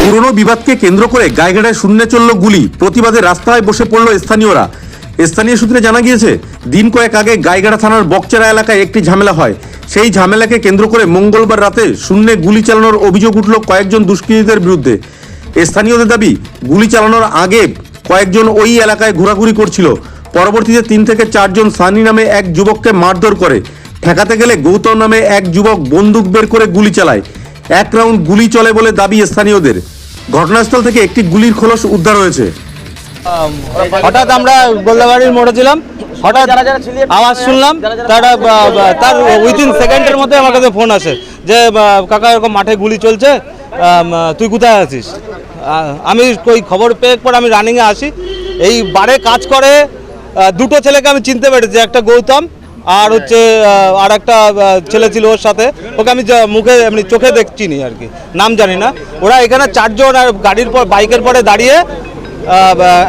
পুরনো বিবাদকে কেন্দ্র করে গায়েঘাটায় শূন্যে চলল গুলি। প্রতিবাদে রাস্তায় বসে পড়ল স্থানীয়রা। স্থানীয় সূত্রে জানা গিয়েছে, দিন কয়েক আগে গাইঘাটা থানার বকচেরা এলাকায় একটি ঝামেলা হয়। সেই ঝামেলাকে কেন্দ্র করে মঙ্গলবার রাতে শূন্যে গুলি চালানোর অভিযোগ উঠল কয়েকজন দুষ্কৃতীদের বিরুদ্ধে। স্থানীয়দের দাবি, গুলি চালানোর আগে কয়েকজন ওই এলাকায় ঘোরাঘুরি করছিল। পরবর্তীতে তিন থেকে চারজন সানি নামে এক যুবককে মারধর করে। ঠেকাতে গেলে গৌতম নামে এক যুবক বন্দুক বের করে গুলি চালায়। এক রাউন্ড গুলি চলে বলে দাবি স্থানীয়দের। ঘটনাস্থল থেকে একটি গুলির খোলস উদ্ধার হয়েছে। হঠাৎ আমরা গোল্লাবাড়ির মোড়ে ছিলাম। হঠাৎ আওয়াজ শুনলাম। তার তার উইদিন সেকেন্ডের মধ্যে আমার কাছে ফোন আসে যে কাকা এরকম মাঠে গুলি চলছে তুই কোথায় আছিস? আমি ওই খবর পেয়ে পর আমি রানিংয়ে আসি। এই বারে কাজ করে দুটো ছেলেকে আমি চিনতে পেরেছি, একটা গৌতম আর হচ্ছে আর একটা ছেলে ছিল ওর সাথে। ওকে আমি মুখে এমনি চোখে দেখছিনি আর কি। নাম জানি না। ওরা এখানে চারজন আর গাড়ির পর, বাইকের পরে দাঁড়িয়ে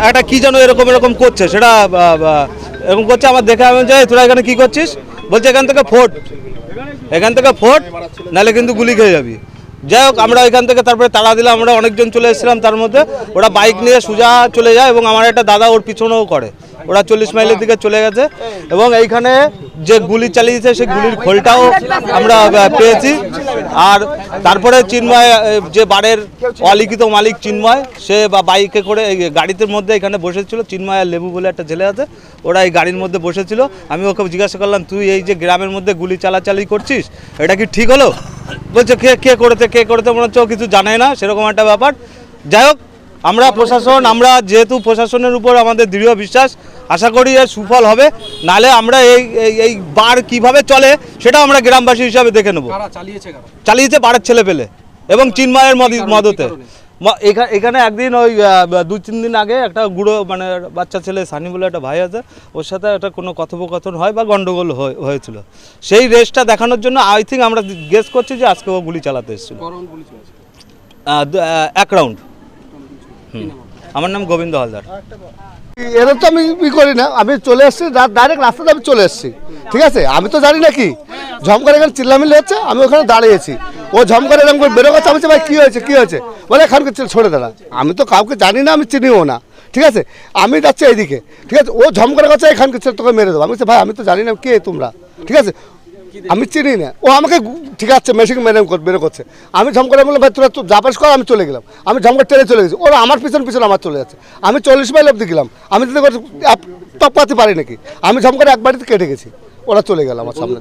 একটা কি যেন এরকম এরকম করছে। সেটা এরকম করছে। আমার দেখে আমি যাই তোরা এখানে কি করছিস? বলছে, এখান থেকে ফোট। এখান থেকে ফোট, নাহলে কিন্তু গুলি খেয়ে যাবি। যাই হোক, আমরা এখান থেকে তারপরে তাড়া দিলাম। আমরা অনেকজন চলে এসেছিলাম তার মধ্যে। ওরা বাইক নিয়ে সোজা চলে যায় এবং আমার একটা দাদা ওর পিছনেও করে। ওরা চল্লিশ মাইলের দিকে চলে গেছে। এবং এইখানে যে গুলি চালিয়েছে, সেই গুলির খোলটাও আমরা পেয়েছি। আর তারপরে চিন্ময় যে বাড়ির অলিখিত মালিক চিন্ময়, সে বা বাইকে করে এই গাড়িতে মধ্যে এখানে বসেছিল। চিন্ময় লেবু বলে একটা ছেলে আছে, ওরা এই গাড়ির মধ্যে বসেছিল। আমি ওকে জিজ্ঞাসা করলাম, তুই এই যে গ্রামের মধ্যে গুলি চালাচালি করছিস, এটা কি ঠিক হলো? বলছে, কে কে করেছে কে করেছে? মনে হচ্ছে কিছু জানে না, সেরকম একটা ব্যাপার। যাই হোক আমরা প্রশাসন আমরা যেহেতু প্রশাসনের উপর আমাদের দৃঢ় বিশ্বাস আশা করি এর সুফল হবে। নালে আমরা এই এই- বার কীভাবে চলে সেটা আমরা গ্রামবাসী হিসাবে দেখে নেব। চালিয়েছে বারের ছেলে পেলে এবং চিন্ময়ের মদ- মদতে। এখানে একদিন ওই দু তিন দিন আগে একটা গুঁড়ো মানে বাচ্চা ছেলে সানি বলে একটা ভাই আছে ওর সাথে একটা কোনো কথোপকথন হয় বা গন্ডগোল হয়ে- হয়েছিল। সেই রেসটা দেখানোর জন্য আই থিঙ্ক আমরা গেস করছি যে আজকে ও গুলি চালাতে এসেছিল। এক রাউন্ড আমার নাম গোবিন্দ হালদার। এরকম তো আমি ই করি না আমি চলে এসেছি ডাইরেক্ট রাস্তাতে আমি চলে এসেছি ঠিক আছে? আমি তো জানি না কি। ঝম করে এখানে চিল্লামিল্লি হচ্ছে আমি ওখানে দাঁড়িয়েছি। ও ঝম করে এরকম করে বেরো গেছে আমি ভাই কী হয়েছে কী হয়েছে? বলে এখানকে ছড়ে দাঁড়া আমি তো কাউকে জানি না আমি চিনিও না ঠিক আছে? আমি যাচ্ছি এইদিকে ঠিক আছে? ও ঝম করে গেছে এখানকে তোকে মেরে দেবো। আমি বলছি, ভাই আমি তো জানি না কে তোমরা? ঠিক আছে? আমি চিনি না। ও আমাকে ঠিক আছে মেশিন কর- বেরো করছে। আমি ঝম করে বললাম ভাই তোরা তো যাপাস কর আমি চলে গেলাম। আমি ঝম করে টেনে চলে গেছি। ওরা আমার পিছন পিছন আমার চলে যাচ্ছে। আমি চল্লিশ মাইল অব্দি গেলাম। আমি তো যদি টপাতে পারি নাকি? আমি ঝম করে এক বাড়িতে কেটে গেছি। ওরা চলে গেল আমার সামনে।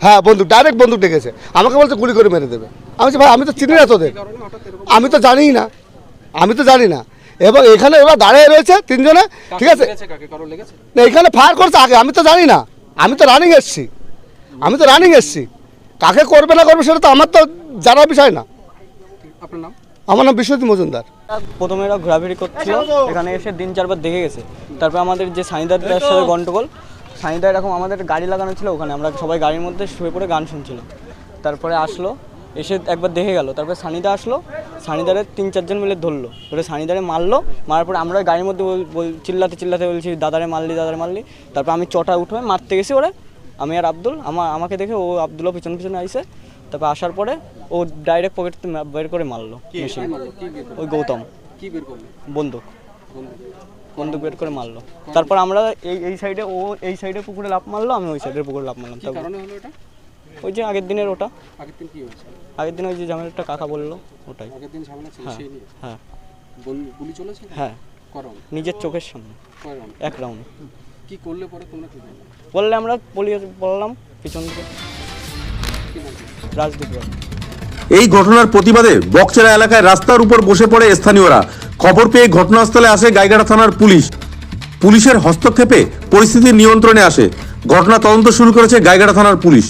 হ্যাঁ বন্দুক ডাইরেক্ট বন্দুক ডেকেছে। আমাকে বলছে গুলি করে মেরে দেবে। আমি ভাই আমি তো চিনি না তোদের। আমি তো জানিই না। আমি তো জানি না। এবং এখানে ওরা দাঁড়িয়ে রয়েছে তিনজনে। ঠিক আছে? না এখানে ফায়ার করছে আগে। আমি তো জানি না। আমি তো রানিং এসছি। আমি তো রানিং এসছি। কাকে করবে না করবে সেটা তো আমার তো জানার বিষয় না। আপনার নাম? আমার নাম বিশ্বজিৎ মজুমদার। প্রথমে এরা ঘোরাঘুরি করছিল এখানে এসে দিন চারবার দেখে গেছে। তারপর আমাদের যে সাইদারদার সাথে গন্ডগোল সাইদা এরকম আমাদের গাড়ি লাগানো ছিল ওখানে আমরা সবাই গাড়ির মধ্যে শুয়ে পড়ে গান শুনছিলাম। তারপরে আসলো এসে একবার দেখে গেল তারপরে সানিদা আসলো সানিদারে তিন চারজন মিলে ধরলো। ধরে সানিদারে মারলো মারার পরে আমরা গাড়ির মধ্যে চিল্লাতে চিল্লাতে বলছি দাদারে মারলি দাদারে মারলি। তারপর আমি চটা উঠে মারতে গেছি ওরে আমি আর আব্দুল আমার আমাকে দেখে ও আব্দুলও পিছন পিছনে আইসে তারপর আসার পরে ও ডাইরেক্ট পকেট বের করে মারলো মেশিন ওই গৌতম। বন্দুক। বন্দুক। বের করে মারলো। তারপর আমরা এই এই সাইডে ও এই সাইডে পুকুরে লাফ মারলো আমি ওই সাইডের পুকুরে লাফ মারলাম। ওই যে আগের দিনের ওটা। আগের দিন ওই যে ঝামেলাটা কাকা বলল ওটাই। হ্যাঁ হ্যাঁ। গুলি চলেছে? হ্যাঁ। নিজের চোখের সামনে। এক রাউন্ড কি করলে পরে তোমরা কি করলে? বললে আমরা পলিয়ে বললাম পিছন থেকে? রাজদীপ রায়। এই ঘটনার প্রতিবাদে বকচেরা এলাকায় রাস্তার উপর বসে পড়ে স্থানীয়রা। খবর পেয়ে ঘটনাস্থলে আসে গাইগাড়া থানার পুলিশ। পুলিশের হস্তক্ষেপে পরিস্থিতি নিয়ন্ত্রণে আসে। ঘটনা তদন্ত শুরু করেছে গাইঘাটা থানার পুলিশ।